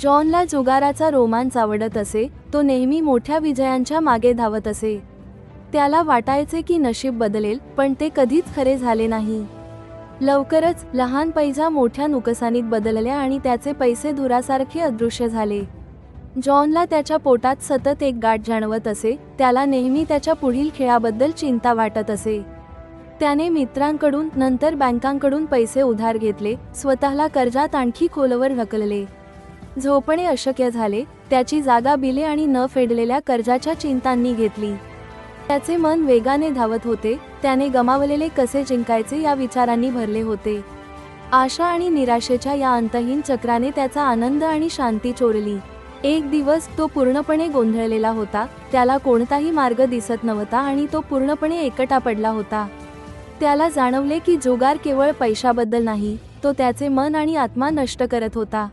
जॉनला जुगाराचा रोमांच आवडत असे तो नेहमी मोठ्या विजयांच्या मागे धावत असे. त्याला वाटायचे की नशीब बदलेल पण ते कधीच खरे झाले नाही. लवकरच लहान पैजा मोठ्या नुकसानीत बदलल्या आणि त्याचे पैसे धुरासारखे अदृश्य झाले. जॉनला त्याच्या पोटात सतत एक गाठ जाणवत असे त्याला नेहमी त्याच्या पुढील खेळाबद्दल चिंता वाटत असे. त्याने मित्रांकडून नंतर बँकांकडून पैसे उधार घेतले स्वतःला कर्जात आणखी खोलवर ढकलले. झोपणे अशक्य झाले त्याची जागा बिले आणि न फेडलेल्या कर्जाच्या चिंतांनी घेतली. त्याचे मन वेगाने धावत होते त्याने गमावलेले कसे जिंकायचे या विचारांनी भरले होते. आशा आणि निराशेच्या या अंतहीन चक्राने त्याचा आनंद आणि शांती चोरली. एक दिवस तो पूर्णपणे गोंधळलेला होता त्याला कोणताही मार्ग दिसत नव्हता आणि तो पूर्णपणे एकटा पडला होता. त्याला जाणवले की जुगार केवळ पैशाबद्दल नाही तो त्याचे मन आणि आत्मा नष्ट करत होता.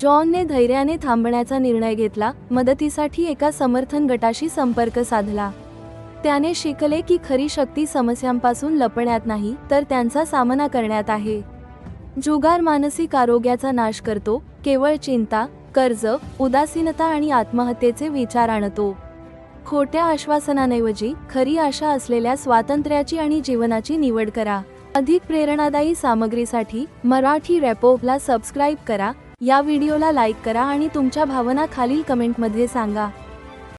जॉनने धैर्याने थांबण्याचा निर्णय घेतला मदतीसाठी एका समर्थन गटाशी संपर्क साधला. त्याने शिकले की खरी शक्ती समस्यांपासून लपण्यात नाही तर त्यांचा सामना करण्यात आहे. जुगार मानसिक आरोग्याचा नाश करतो केवळ चिंता कर्ज उदासीनता आणि आत्महत्येचे विचार आणतो. खोट्या आश्वासनांऐवजी खरी आशा असलेल्या स्वातंत्र्याची आणि जीवनाची निवड करा. अधिक प्रेरणादायी सामग्रीसाठी मराठी रॅपोला सबस्क्राईब करा. या व्हिडिओला लाईक करा आणि तुमच्या भावना खालील कमेंटमध्ये सांगा.